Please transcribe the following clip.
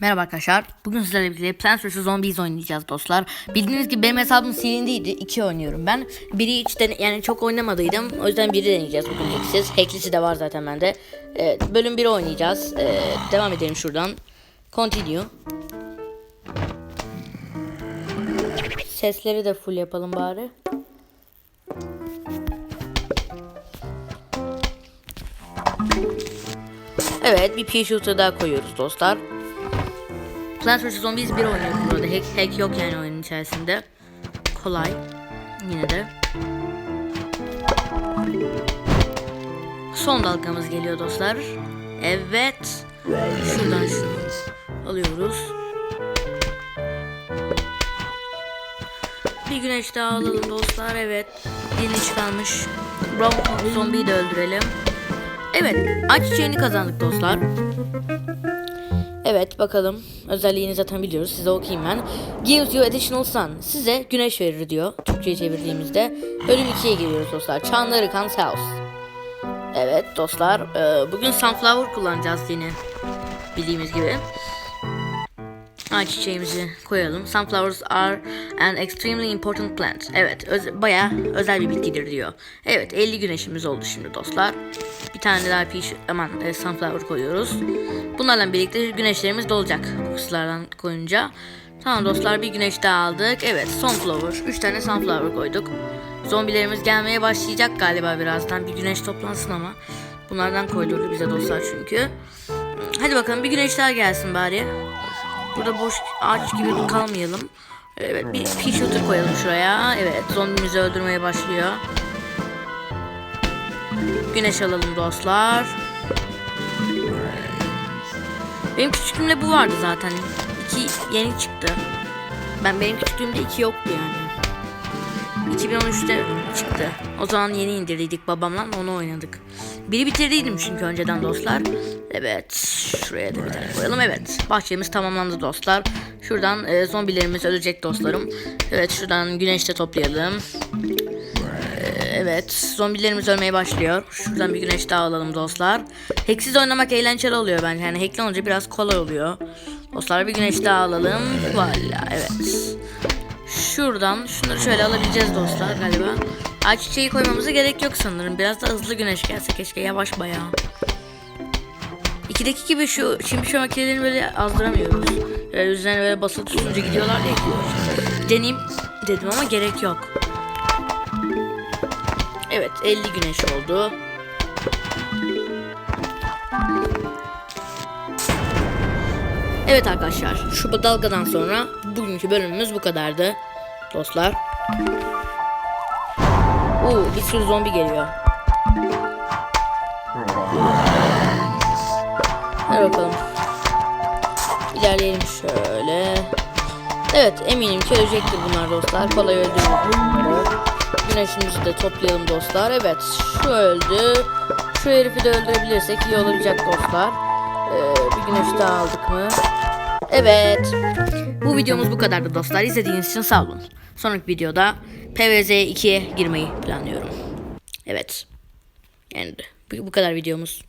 Merhaba arkadaşlar. Bugün sizlerle birlikte Plants vs Zombies oynayacağız dostlar. Bildiğiniz gibi benim hesabım silindiydi. İki oynuyorum ben. Biri hiç dene- yani çok oynamadıydım. O yüzden biri deneyeceğiz bugün hacksiz. Hacklisi de var zaten bende. Evet, bölüm 1'i oynayacağız. Ee, devam edelim şuradan. Continue. Sesleri de full yapalım bari. Evet bir pea shooter daha koyuyoruz dostlar. Plants vs Zombies 1 oynuyoruz burada. Hack, hack yok yani oyunun içerisinde. Kolay. Yine de. Son dalgamız geliyor dostlar. Evet. Şuradan şunu alıyoruz. Bir güneş daha alalım dostlar. Evet. Dilini çıkarmış. Brown zombiyi de öldürelim. Evet. Aç çiçeğini kazandık dostlar. Evet bakalım. Özelliğini zaten biliyoruz. Size okuyayım ben. Gives you additional sun. Size güneş verir diyor. Türkçe'ye çevirdiğimizde. Bölüm 2'ye giriyoruz dostlar. Çanları Kans House. Evet dostlar. e, bugün sunflower kullanacağız yine. Bildiğimiz gibi. Ay çiçeğimizi koyalım. Sunflowers are an extremely important plant. Evet, öz, bayağı özel bir bitkidir diyor. Evet, 50 güneşimiz oldu şimdi dostlar. Bir tane daha piş, aman e, sunflower koyuyoruz. Bunlarla birlikte güneşlerimiz dolacak bu kıslardan koyunca. Tamam dostlar bir güneş daha aldık. Evet, sunflower. 3 tane sunflower koyduk. Zombilerimiz gelmeye başlayacak galiba birazdan. Bir güneş toplansın ama. Bunlardan koydurdu bize dostlar çünkü. Hadi bakalım bir güneş daha gelsin bari. Burada boş ağaç gibi kalmayalım. Evet bir pea shooter koyalım şuraya. Evet zombimizi öldürmeye başlıyor. Güneş alalım dostlar. Benim küçüklüğümde bu vardı zaten. İki yeni çıktı. Ben benim küçüklüğümde iki yoktu yani. 2013'te çıktı. O zaman yeni indirdiydik babamla onu oynadık. Biri bitirdiydim çünkü önceden dostlar. Evet şuraya da bir tane koyalım. Evet bahçemiz tamamlandı dostlar. Şuradan e, zombilerimiz ölecek dostlarım. Evet şuradan güneşte toplayalım. E, evet zombilerimiz ölmeye başlıyor. Şuradan bir güneş daha alalım dostlar. Hacksiz oynamak eğlenceli oluyor bence. Yani hackli olunca biraz kolay oluyor. Dostlar bir güneş daha alalım. Valla evet. Şuradan şunları şöyle alabileceğiz dostlar galiba. Çiçeği koymamıza gerek yok sanırım. Biraz da hızlı güneş gelse keşke yavaş bayağı. İkideki gibi şu şimdi şu makinelerini böyle azdıramıyoruz. Böyle üzerine böyle basılı tutunca gidiyorlar diye. Deneyim dedim ama gerek yok. Evet 50 güneş oldu. Evet arkadaşlar şu dalgadan sonra bugünkü bölümümüz bu kadardı dostlar. Oo bir sürü zombi geliyor. Hadi bakalım. İlerleyelim şöyle. Evet eminim ki ölecektir bunlar dostlar. Kolay bunları. Güneşimizi de toplayalım dostlar. Evet şu öldü. Şu herifi de öldürebilirsek iyi olacak dostlar. Ee, bir güneş daha aldık mı? Evet. Bu videomuz bu kadardı dostlar. İzlediğiniz için sağ olun. Sonraki videoda PVZ 2'ye girmeyi planlıyorum. Evet. Yani bu, kadar videomuz.